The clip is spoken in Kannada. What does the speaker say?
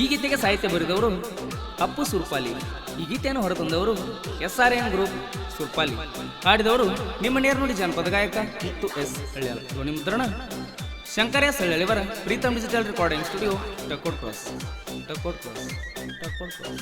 ಈ ಗೀತೆಗೆ ಸಾಹಿತ್ಯ ಬರೆದವರು ಅಪ್ಪು ಸುರ್ಪಾಲಿ. ಈ ಗೀತೆಯನ್ನು ಹೊರತಂದವರು S R N group Surpali. ಹಾಡಿದವರು ನಿಮ್ಮ ನೇರ ನೋಡಿ ಜಾನಪದ ಗಾಯಕ ಕಿತ್ತು ಎಸ್. ಹಳ್ಳಿಯಾಲ ಧ್ವನಿ ಮುದ್ರಣ Shankara S. ಹಳ್ಳಿಯವರ Preetam digital recording studio Takot cross. Takot cross. Takot cross.